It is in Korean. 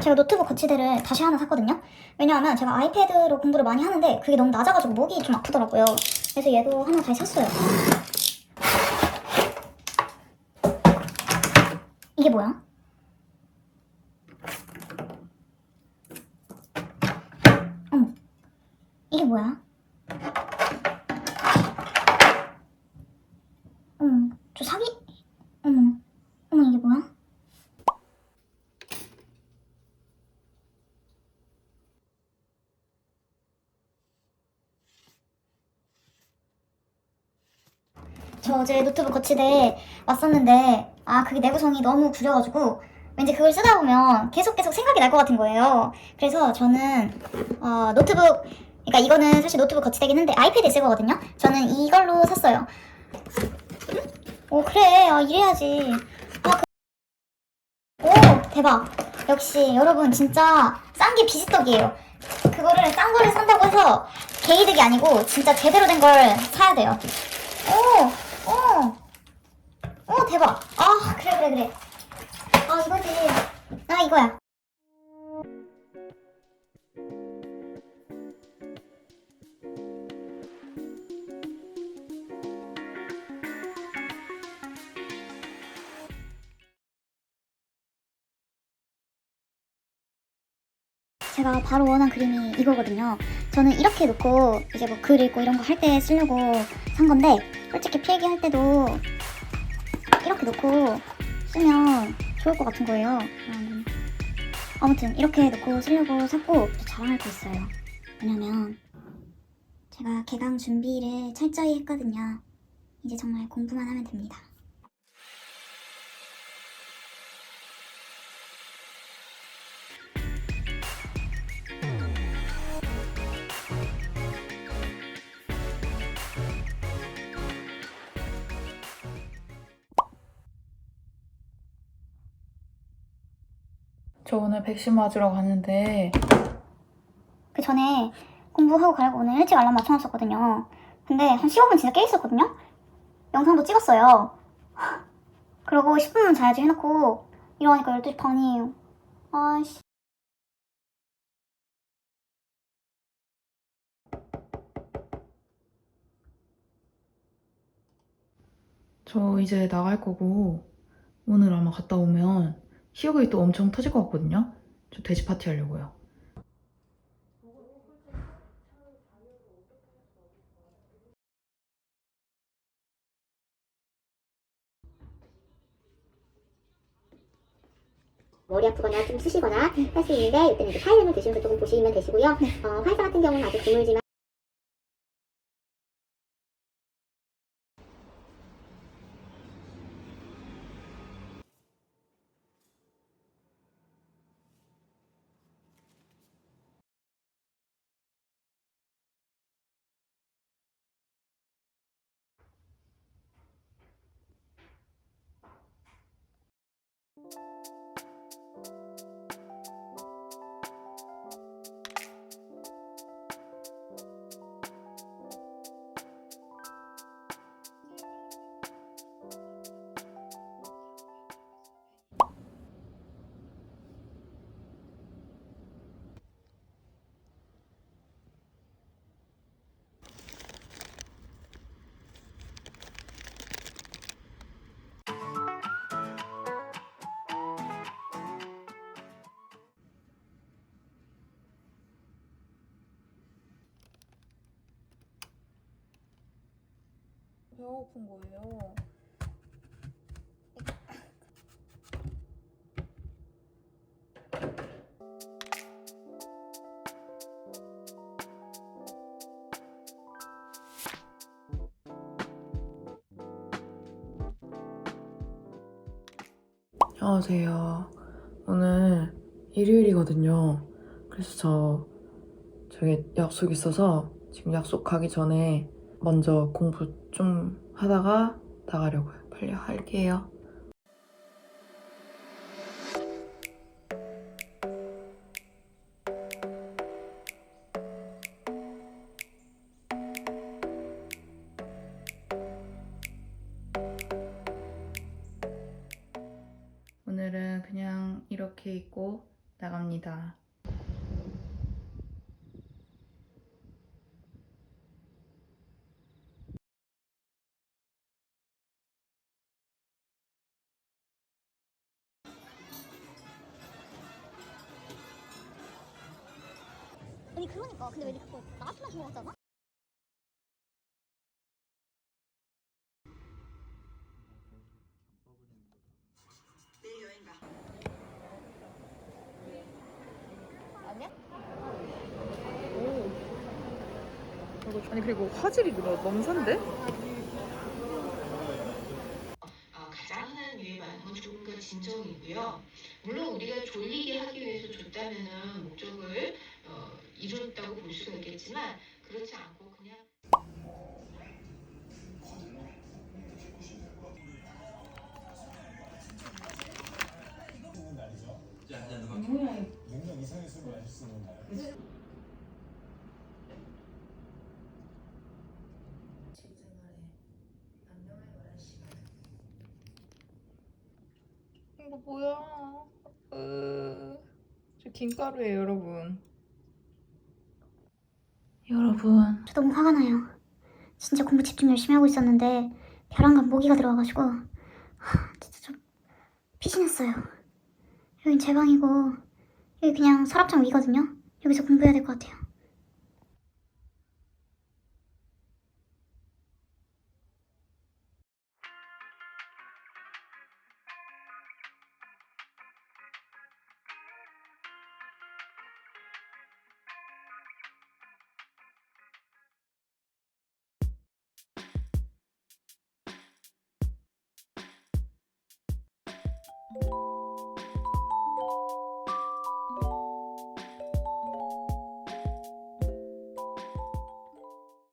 제가 노트북 거치대를 다시 하나 샀거든요. 왜냐하면 제가 아이패드로 공부를 많이 하는데 그게 너무 낮아가지고 목이 좀 아프더라고요. 그래서 얘도 하나 다시 샀어요. 이게 뭐야? 어머, 이게 뭐야? 어머, 저 사기? 어머, 어머 이게 뭐야? 저 어제 노트북 거치대 왔었는데 아 그게 내구성이 너무 구려가지고 왠지 그걸 쓰다 보면 계속 계속 생각이 날 것 같은 거예요. 그래서 저는 어, 노트북 그러니까 이거는 사실 노트북 거치대긴 한데 아이패드에 쓸 거거든요. 저는 이걸로 샀어요. 응? 오 그래 아, 이래야지. 아, 그... 오 대박. 역시 여러분 진짜 싼 게 비지떡이에요. 그거를 싼 거를 산다고 해서 개이득이 아니고 진짜 제대로 된 걸 사야 돼요. 오 대박. 아 그래 그래 그래. 아 이거지. 아 이거야. 제가 바로 원한 그림이 이거거든요. 저는 이렇게 놓고 이제 뭐 글 읽고 이런 거 할 때 쓰려고 산 건데 솔직히 필기 할 때도 이렇게 놓고 쓰면 좋을 것 같은 거예요. 음, 아무튼 이렇게 놓고 쓰려고 샀고 또 자랑할 거 있어요. 왜냐면 제가 개강 준비를 철저히 했거든요. 이제 정말 공부만 하면 됩니다. 저 오늘 백신 맞으러 가는데 그 전에 공부하고 가려고 오늘 일찍 알람 맞춰놨었거든요. 근데 한 15분 진짜 깨 있었거든요? 영상도 찍었어요. 그러고 10분만 자야지 해놓고 이러니까 12시 반이에요. 아씨. 저 이제 나갈 거고 오늘 아마 갔다 오면 희역이 또 엄청 터질 것 같거든요. 저 돼지 파티 하려고요. 머리 아프거나 좀 쑤시거나 할 수 있는데 이때는 이제 파일름을 드시면서 조금 보시면 되시고요. 어, 화이자 같은 경우는 아주 드물지만 배가 고픈 거예요. 안녕하세요. 오늘 일요일이거든요. 그래서 저 저기 약속 있어서 지금 약속 가기 전에 먼저 공부 좀 하다가 나가려고요. 빨리 할게요. 오늘은 그냥 이렇게 입고 나갑니다. 그러니까 근데 왜 그거 나한테만 않아? 아니 그리고 화질이 너무 산데? 어, 가장 흔한 유해 반응은 조금과 진정이고요. 물론 우리가 졸리게 하기 위해서 줬다면은 목적을 어, 이뤘다고 있겠지만 그렇지 않고 그냥 능력 이상의 술을 마실 수 있는 날. 이거 뭐야? 으... 저 김가루예요, 여러분. 여러분, 저 너무 화가 나요. 진짜 공부 집중 열심히 하고 있었는데 벼랑간 모기가 들어와가지고 하, 진짜 좀 피신했어요. 여긴 제 방이고 여기 그냥 서랍장 위거든요. 여기서 공부해야 될 것 같아요. you